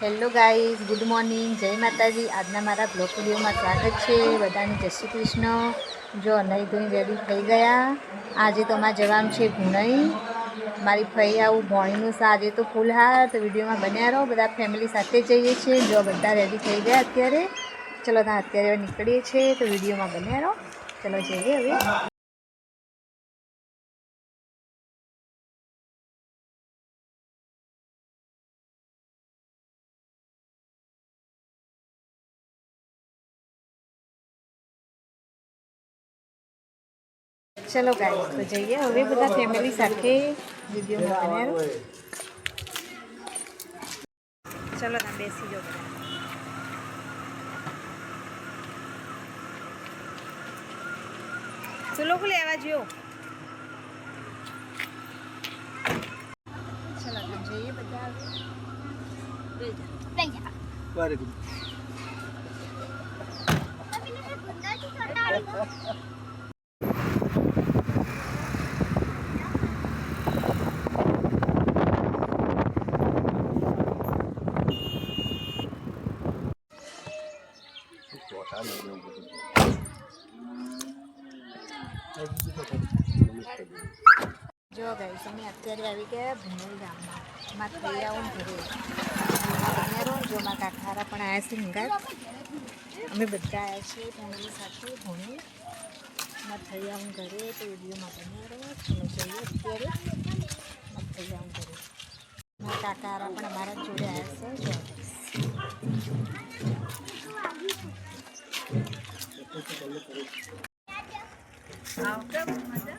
Hello guys good morning જય માતાજી. આજના મારા બ્લોગ વિડીયોમાં સ્વાગત છે. બધાને જય શ્રી કૃષ્ણ. જો નહીં ધોઈ રેડી થઈ ગયા. આજે તો અમારે જવાનું છે ભૂણઈ. મારી ફઈ આવું ભોણીનું સા આજે તો ફૂલ હાર તો વિડીયોમાં બન્યા રહો. બધા ફેમિલી સાથે જઈએ છીએ. જો બધા રેડી થઈ ગયા અત્યારે. ચલો ત્યાં અત્યારે નીકળીએ છીએ. તો વિડીયોમાં બન્યા રહો. ચલો જઈએ હવે. ચલો ગાઈસ તો જઈએ. હવે બધા ફેમિલી સાથે વિડીયોમાં બન્યા રહો. ચલો તમે બેસી જાઓ બધા. તો લોકો લેવા જ્યો ચલો તો જઈએ બધા Very જો ગાઈસ અમે અત્યારે આવી ગયા ભૂમોલ ગામમાં. માં થઈ આવું ઘરે બનેરો જો માં કાકારા પણ આવ્યા છે હંગાત અમે બધા આવ્યા છીએ ફેમિલી સાથે ભૂણી માં થઈ આવું ઘરે, તો વિડીયોમાં બનેરો ચલો જઈએ અત્યારે. માં થઈ આવું ઘરે. મારા કાકારા પણ અમારા જોડે આવ્યા છે. જો. Aldım. Hadi.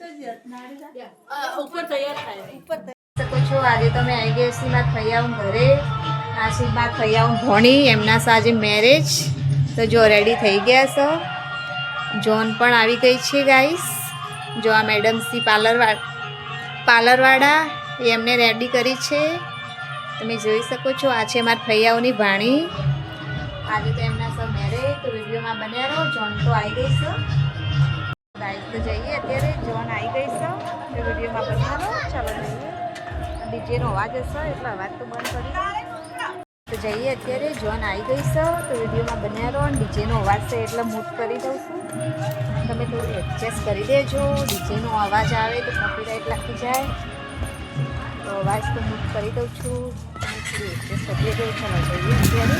મજામાં મજા ભાઈ હા શકો છો આજે તમે ઘરે. આશીર્વાદ ફૈયાઉં ભણી એમના સાજે મેરેજ તો જો રેડી થઈ ગયા છો. જોન પણ આવી ગઈ છે ગાઈસ જો આ મેડમ સી પાર્લરવાળા પાર્લરવાળા એ એમને રેડી કરી છે. તમે જોઈ શકો છો આ છે મારા ફૈયાઓની ભાણી આજે તો એમના સૌ મેરેજ તો વિડીયોમાં બન્યા રહો. જોન તો આવી ગઈ છે. ગાઈસ તો જઈએ અત્યારે. જોન આવી ગઈ છો. તો વિડીયોમાં બનાવો ચાલો જઈએ. ડીજેનો અવાજ હશે, એટલે અવાજ તો બંધ કરી તો જઈએ અત્યારે. જોન આવી ગઈ છો. તો વિડીયોમાં બન્યા રહો અને ડીજેનો અવાજ છે એટલે મૂટ કરી દઉં છું. તમે થોડું એડજસ્ટ કરી દેજો. ડીજેનો અવાજ આવે તો કોપીરાઇટ લાગી જાય. તો અવાજ તો મૂટ કરી દઉં છું. તમે થોડું એડજસ્ટ કરી દેજો. ચાલો જઈએ અત્યારે.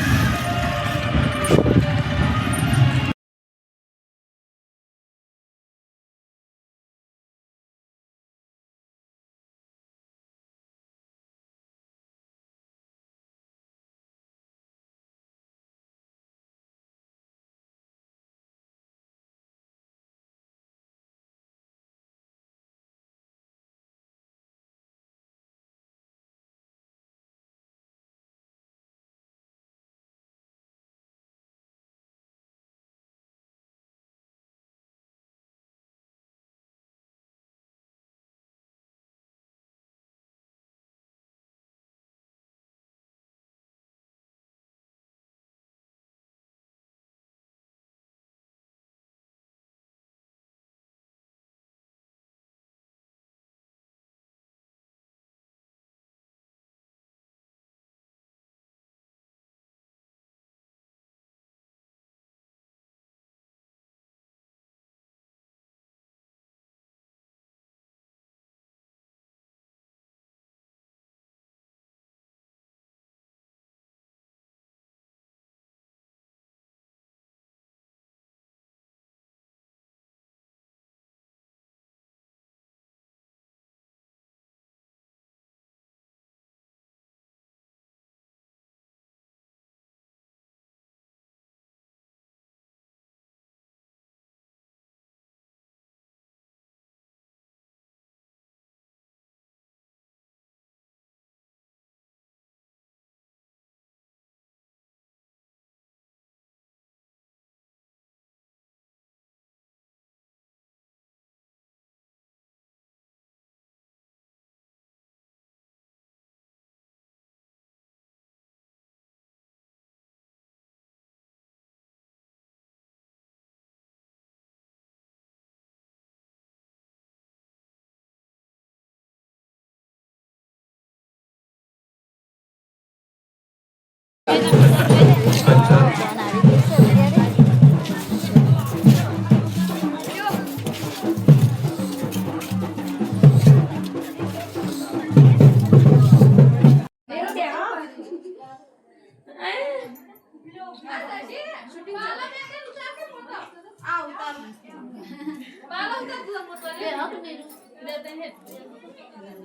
Malah kita bisa mutualnya. Ya, aku biru. Datanya.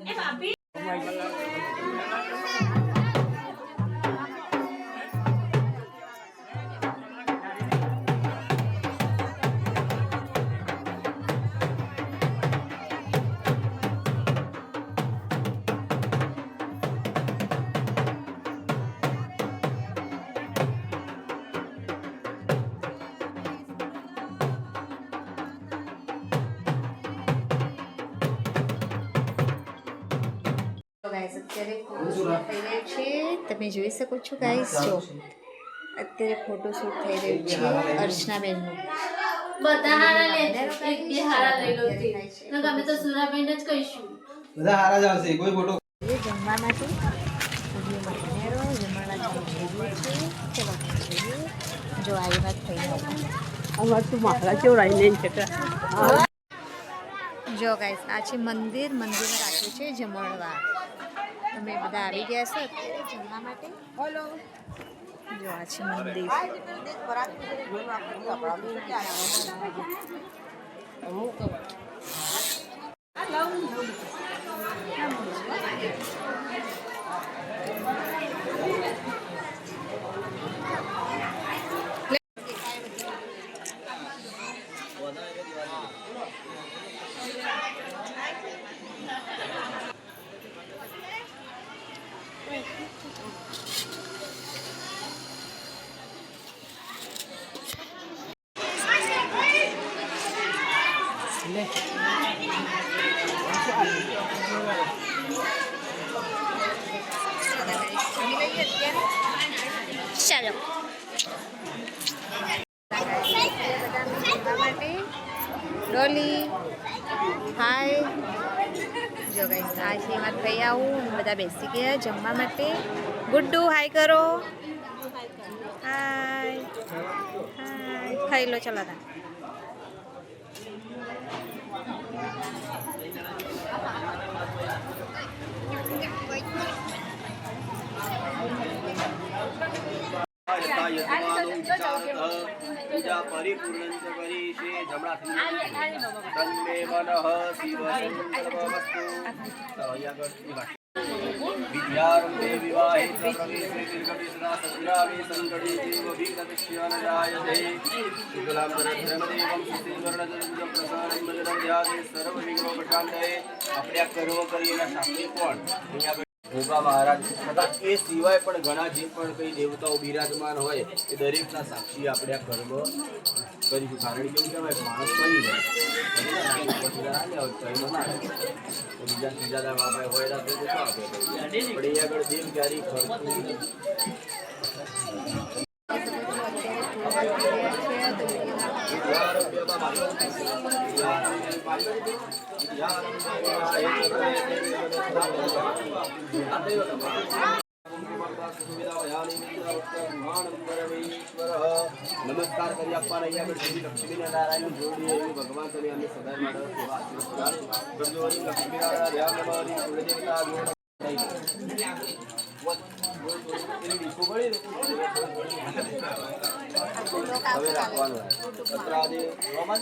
Eh, Papi. તમે જોઈ શકો છો ગાઈસ જો અત્યારે ફોટોશૂટ થઈ રહ્યું છે અર્ચનાબેનનું. બધા હારા લે એક બે હારા લઈ લો તે. નકર અમે તો સુરાબેન જ કહીશું. બધા હારા જ આવશે કોઈ ફોટો એ જમવા માટે. જમવાના છે. ચલો જો આવી વાત થઈ અમાર તું માખલા ચોરાઈને છે જો ગાઈસ આ છે મંદિર. મંદિર રાખ્યું છે જમણવાર. તમે બધા આવી ગયા છો અત્યારે જમવા માટે? જો આ છે મંદિર. ચાલો ડોલી હાય જો ગાઈસ આ છે એમાં થઈ આવું. બધા બેસી ગયા જમવા માટે. ગુડ્ડુ હાય કરો. હાય હાય ખાઈ લો, ચલો તા. પૂજા પરિપૂર્ણ કરીશે જમણા તન્મે મનઃ શિવ સંકલ્પમસ્તુ વિદ્યારંભે વિવાહે પ્રવેશે દીર્ઘવિશ્રા સત્રાવે સંગડે દેવ ભીતતિષ્યન જાયતે શુક્લામ ધર્મદેવમ સુસ્તિવર્ણજમ પ્રસારમ ભજરમ ધ્યાને સર્વ વિઘ્નો પ્રશાંતયે આપણે આ કર્મ કરીએ કોણ ભોગા મહારાજ. તથા એ સિવાય પણ ઘણા જે પણ કઈ દેવતાઓ બિરાજમાન હોય, એ દરેકના સાક્ષી આપણે આ કર્મ કરીશું. કારણ કે એવું કહેવાય માણસ બની જાય. બીજા ત્રીજા દાડા બાપાએ હોય તો પણ એ આગળ દેવ ક્યારેય ખર્ચું નમસ્કાર કરી આપવાના અહીંયા આગળ શ્રી લક્ષ્મી નારાયણ જોડીએ. એવી ભગવાન તમે અમને સદાય માટે સેવા આશીર્વાદ કરજો હવે રાખવાનું. રોમાન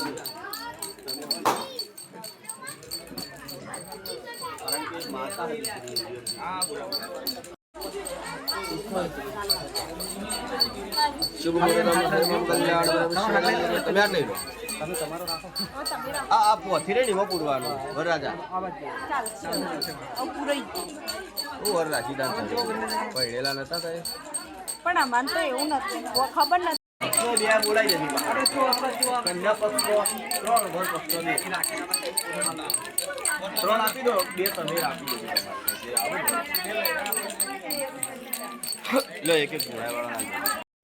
શુભ મુહૂર્તમ કલ્યાણ તમે આ આ પોથી રે પૂરવાનું વરરાજા વરરાજી દાન પડેલા નતા ખબર નથી ત્રણ આપી દો બે તમે આપી દો. લો એક એક ઘોડા વાળા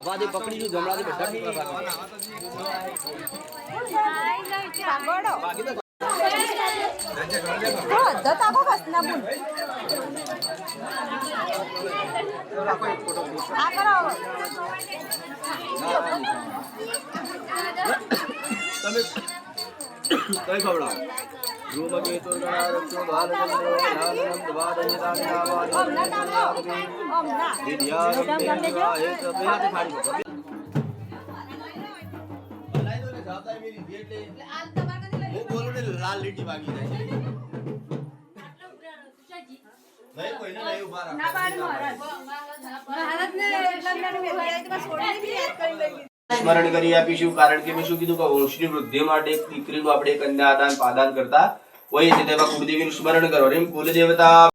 વાદી પકડી છું જમણાથી બધા તમે કઈ ખવડાવો? સ્મરણ કરી આપીશું, કારણ કે મેં શું કીધું કે વૃદ્ધિ માટે દીકરીનું આપણે કન્યાદાન પાદાન કરતા હોઈએ છીએ તેમાં કુળદેવીનું સ્મરણ કરો એમ કુલદેવતા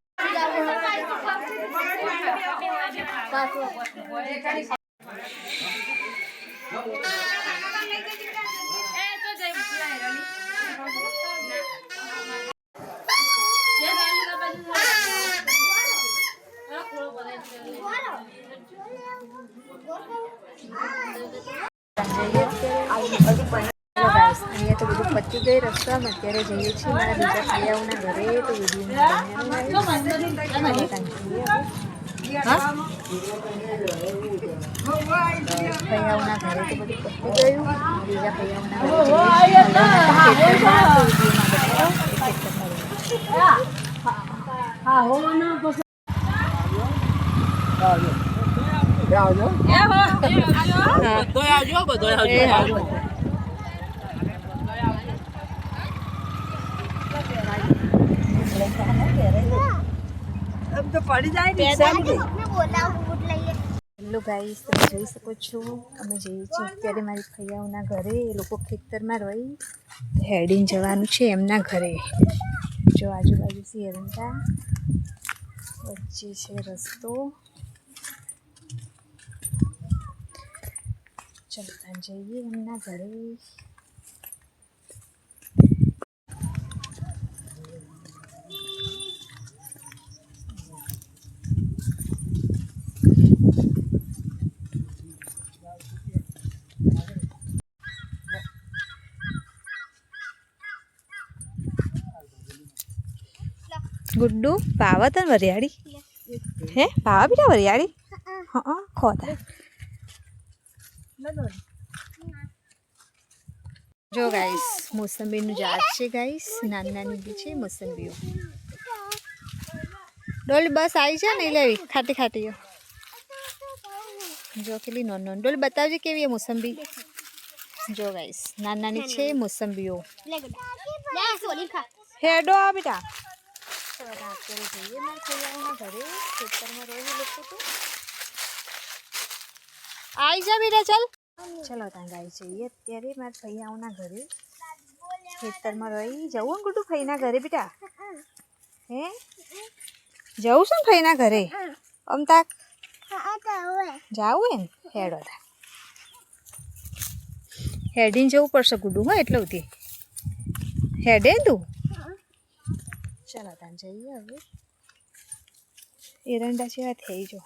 અહીંયા તો બધું પતી ગઈ રસ્તામાં અત્યારે જઈએ છીએ મારા બીજા ફૈયાઓના ઘરે તો ફૈયાઓના ઘરે તો બધું પતી ગયું બીજા આવજો. એમ તો પડી જાય ને હેલો ગાઈસ તમે જોઈ શકો છો અમે જઈએ છીએ અત્યારે મારી ફૈયાઓના ઘરે. એ લોકો ખેતરમાં રહી હેડીને જવાનું છે એમના ઘરે. જો આજુબાજુ છે એરંડા વચ્ચે છે રસ્તો. ચલો જઈએ એમના ઘરે. ગુડ્ડુ પાવા તને વરિયાળી? હે પાવા બીટા વરિયાળી? હા ખોતા જો ગાઈસ મોસંબીનું ઝાડ છે ગાઈસ નાની નાની બી છે મોસંબીઓ. ડોલ બસ આવી છે ને લેવી ખાટી ખાટીઓ જો. કેટલી નોન નોન. ડોલ બતાવજે કેવી છે મોસંબી? જો ગાઈસ નાની નાની છે મોસંબીઓ. હેડો આ બેટા. તો અત્યારે જઈએ મારા ફૈયાઓના ઘરે ખેતરમાં રોઈ લોકો તો આઈ જા બેટા ચાલ ચલો ત્યાં ગાઈ જઈએ અત્યારે મારા ફૈયાઓના ઘરે. ખેતરમાં રહી. જવું ને ગુડું ફઈના ઘરે બેટા? હે? જવું છે ને ફઈના ઘરે? અમતા જાવું એમ? હેડો તા. હેડીને જવું પડશે ગુડું હો, એટલે હેડે તું? ચાલો ત્યાં જઈએ હવે એરંડા જેવા થઈ જો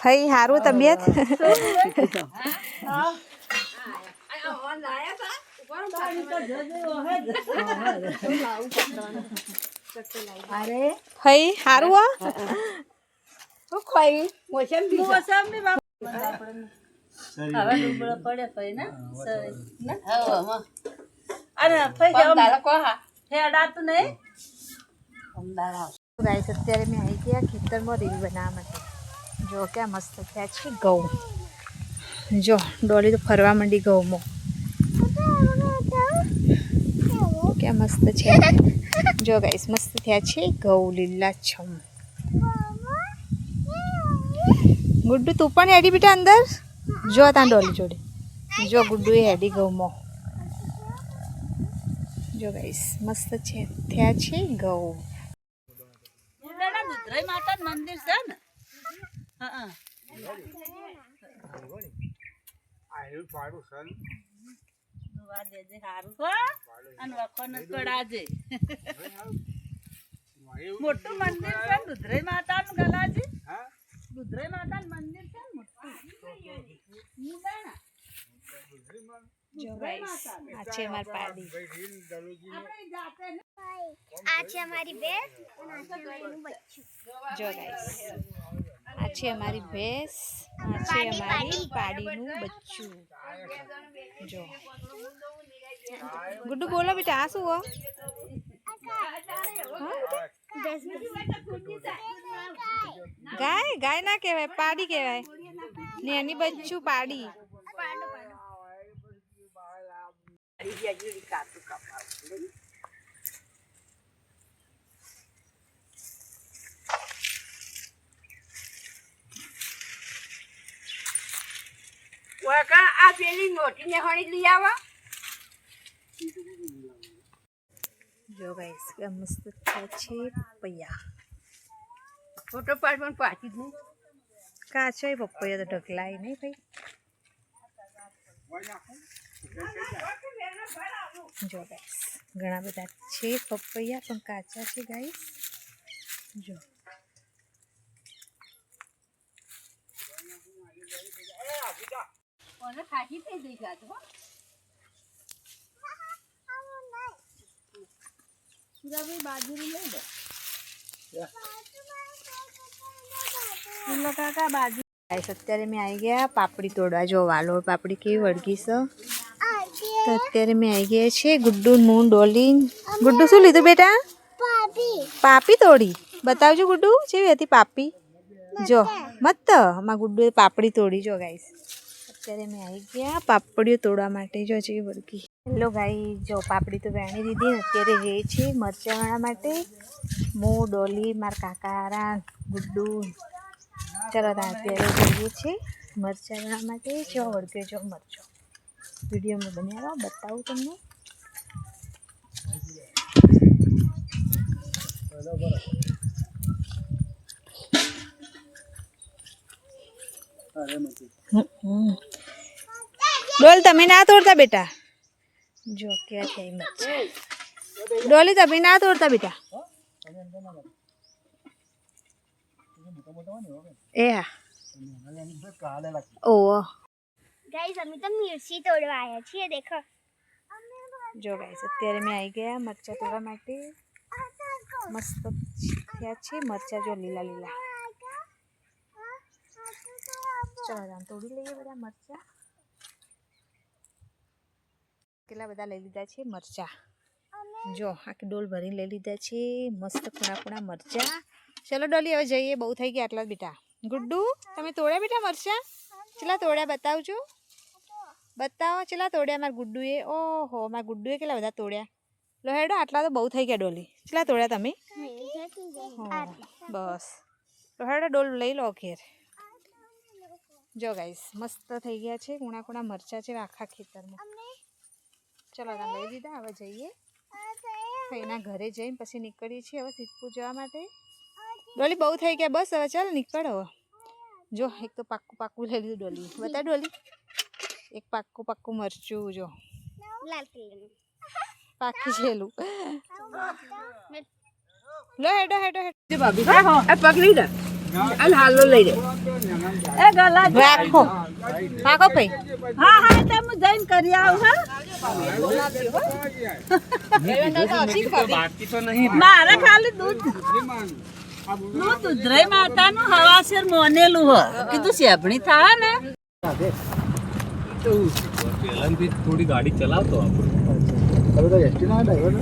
ભાઈ સારું તબિયત ભાઈ હારું આ શું ખાઈ મોસંબી મોસંબી હવે ડુબળો પડે પછી ને? સરી. અને કોહા? હેડાતું નહીં? ગાઈસ અત્યારે મેં આવી ગયા ખેતરમાં રીલ બનાવવા માટે. જો ક્યાં મસ્ત થયા છે ઘઉં. જો ડોલી તો ફરવા માંડી ઘઉંમાં. ક્યાં મસ્ત છે. જો ગાઈસ મસ્ત થયા છે ઘઉં લીલાછમ ગુડ્ડુ તું પણ હેડી બેટા અંદર? જો તાં ડોલી જોડે. જો ગુડ્ડુ એ હેડી ઘઉંમાં જો ગાઈસ મસ્ત છે થયા છે ઘઉં માતા મંદિર છે ને? હા દુવા દેજે હારું હો. અને વખો ન કડાજે મોટું મંદિર છે દુધરાઈ માતા નું ગલાજી. દુધરાઈ માતા નું મંદિર છે અમારી ભેંસ આ છે અમારી પાડીનું બચ્ચું. જો. ગુડ્ડુ બોલો બેટા આ શું હો? ગાય ગાય ના કહેવાય પાડી કહેવાય. ને એની બચ્ચું પાડી. આ પેલી મોટી ને હણી લઈ આવા. જો ગાઈસ કે મસ્ત છે પૈયા. ફોટો પાડવાનું પાકી જ નહીં કાચો પપૈયા તો ઢગલાય નહીં ભાઈ. જો ગાઈસ ઘણા બધા છે પપૈયા પણ કાચા છે ગાઈસ જો. ખાટી થઈ ગઈ ગાત હો બાજરી લઈ લે. ફૂલો કાકા બાજુ અત્યારે મેં આવી ગયા પાપડી તોડવા. જો વાલોળ પાપડી કેવી વળગી છે. તો અત્યારે મેં આવી ગયા છે ગુડ્ડુ મૂન ડોલી ગુડ્ડુ શું લીધું બેટા? પાપી. પાપી તોડી. બતાવજો ગુડ્ડુ જેવી હતી પાપી. જો મત અમારા ગુડ્ડુએ પાપડી તોડી. જો ગાઈસ અત્યારે મેં આવી ગયા પાપડીઓ તોડવા માટે. જો જેવી વળગી. હેલો ગાઈ જો પાપડી તો વેણી દીધી અત્યારે જે છે મરચાવાળા માટે. હું ડોલી મારા કાકારા ગુડ્ડુ. ચલો ત્યાં અત્યારે જઈએ છીએ મરચાવાળા માટે જો વળગ્યો જો મરચો. વિડીયોમાં રહો બતાવું તમને. બોલ ડોલ તમે ના તોડતા બેટા. જો ક્યાં થઈ મરચાં ડોલી તમે ના તોડતા બેટા એ હા ઓહો ગાઈસ અમે તો મિર્ચી તોડવા આવ્યા છીએ દેખો જો ગાઈસ અત્યારે મેં આવી ગયા મરચાં તોડવા માટે મસ્ત થયા છે મરચાં જો લીલા લીલા ચલો આમ તોડી લઈએ બધા મરચાં કેટલા બધા લઈ લીધા છે? મરચાં. જો, આખી ડોલ ભરીને લઈ લીધા છે. મસ્ત ખૂણા ખૂણા મરચાં. ચલો ડોલી, હવે જઈએ. બહુ થઈ ગયા આટલા બેટા. ગુડ્ડુ, તમે તોડ્યા બેટા મરચાં? ચલા તોડ્યા બતાવજો. બતાવો, ચલા તોડ્યા મારા ગુડ્ડુએ. ઓહો, મારા ગુડ્ડુએ કેટલા બધા તોડ્યા? લો હેડો, આટલા તો બહુ થઈ ગયા ડોલી. ચલા તોડ્યા તમે? બસ. લો હેડો, ડોલ લઈ લો ઘેર. જો ગાઈસ મસ્ત થઈ ગયા છે. કુણા કુણા મરચાં છે આખા ખેતરમાં. ચલો તમે લઈ દીધા હવે જઈએ. એના ઘરે જઈને પછી નીકળીએ છીએ હવે સિદ્ધપુર જવા માટે. ડોલી બહુ થઈ ગયા બસ હવે ચાલ નીકળ હવે. જો એક તો પાક્કું પાક્કું લઈ લીધું ડોલી બતા ડોલી એક પાક્કું પાક્કું મરચું જો. લાલ કલરનું. પાકી છેલું લો હેડો હેડો હેડો. ભાભી પગ નહીં હાલ હાલો લઈ લે. એ ગલા રાખો. રાખો ભાઈ. હા હા એટલે હું જઈને કરી આવું હા. મારે ખાલી દૂધ. દૂધ ઉધરાઈ માતાનું હવાસેર મોનેલું હ. કીધું શેભણી થાય ને. થોડી ગાડી ચલાવતો આપણે. હવે તો એસટી ના ડ્રાઈવર